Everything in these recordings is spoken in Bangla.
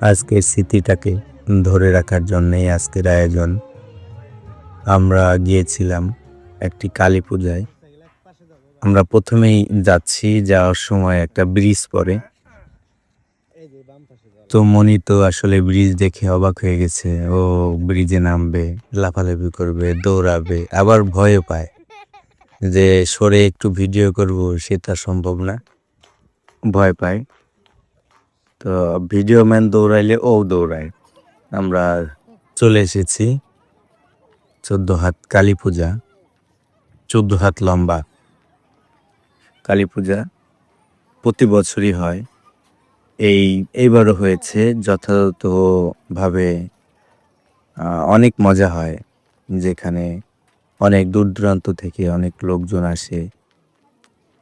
আজকের স্মৃতিটাকে ধরে রাখার জন্যেই আজকের আয়োজন। আমরা গিয়েছিলাম একটি কালী পূজায়। আমরা প্রথমেই যাচ্ছি, যাওয়ার সময় একটা ব্রিজ পড়ে। তো মনি তো আসলে ব্রিজ দেখে অবাক হয়ে গেছে। ও ব্রিজে নামবে, লাফালাফি করবে, দৌড়াবে, আবার ভয়ও পায় যে সরে একটু ভিডিও করব, সেটা সম্ভব না। ভয় পায়। তো ভিডিও ম্যান দৌড়াইলে ও দৌড়ায়। আমরা চলে এসেছি চোদ্দ হাত কালী পূজা। চোদ্দ হাত লম্বা। কালী পূজা প্রতি বছরই হয়। এই, এইবারও হয়েছে, যথাযথভাবে অনেক মজা হয়। যেখানে অনেক দূর দূরান্ত থেকে অনেক লোকজন আসে।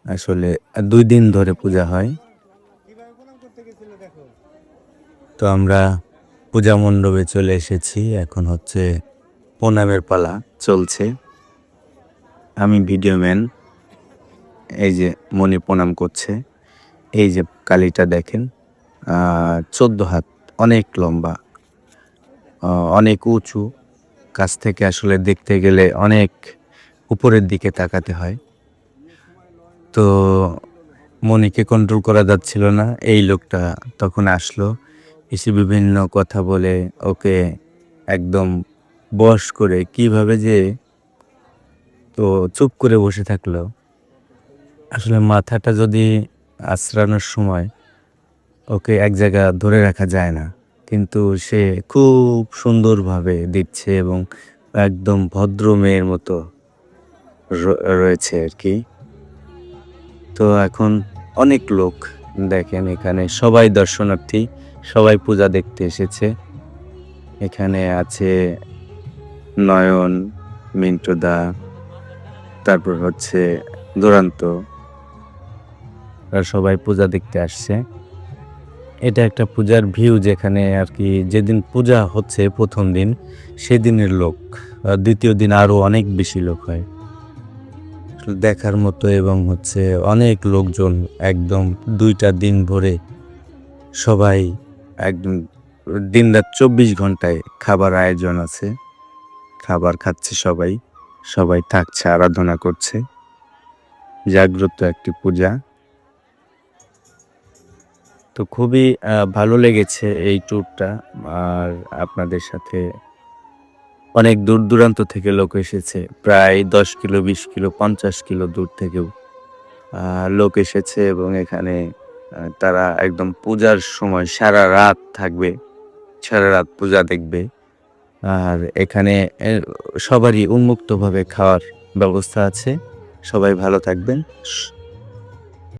আসলে দুই দিন ধরে পূজা হয়। তো আমরা পূজা মণ্ডপে চলে এসেছি। এখন হচ্ছে প্রণামের পালা চলছে। আমি ভিডিও ম্যান, এই যে মনি প্রণাম করছে। এই যে কালীটা দেখেন চোদ্দ হাত, অনেক লম্বা অনেক উঁচু। কাছ থেকে আসলে দেখতে গেলে অনেক উপরের দিকে তাকাতে হয়। তো মনিকে কন্ট্রোল করা যাচ্ছিল না। এই লোকটা তখন আসলো, এসে বিভিন্ন কথা বলে ওকে একদম বশ করে কীভাবে যে তো চুপ করে বসে থাকল। আসলে মাথাটা যদি আশ্রানোর সময় ওকে এক জায়গা ধরে রাখা যায় না, কিন্তু সে খুব সুন্দরভাবে দিচ্ছে এবং একদম ভদ্র মেয়ের মতো রয়েছে আর কি। তো এখন অনেক লোক দেখেন এখানে, সবাই দর্শনার্থী, সবাই পূজা দেখতে এসেছে। এখানে আছে নয়ন মিন্টুদা তারপর হচ্ছে দুরান্ত। সবাই পূজা দেখতে আসছে। এটা একটা পূজার ভিউ যেখানে আর কি যেদিন পূজা হচ্ছে প্রথম দিন, সেদিনের লোক। দ্বিতীয় দিন আরও অনেক বেশি লোক হয়। দেখার মতো এবং হচ্ছে অনেক লোকজন একদম দুইটা দিন ভরে সবাই একদম দিন রাত চব্বিশ ঘন্টায় খাবার আয়োজন আছে। খাবার খাচ্ছে সবাই। সবাই থাকছে, আরাধনা করছে। জাগ্রত একটি পূজা। তো খুবই ভালো লেগেছে এই ট্যুরটা আর আপনাদের সাথে অনেক দূর দূরান্ত থেকে লোক এসেছে, প্রায় দশ কিলো, বিশ কিলো, পঞ্চাশ কিলো দূর থেকেও। লোক এসেছে এবং এখানে তারা একদম পূজার সময় সারা রাত থাকবে, সারা রাত পূজা দেখবে। আর এখানে সবারই উন্মুক্তভাবে খাওয়ার ব্যবস্থা আছে। সবাই ভালো থাকবেন।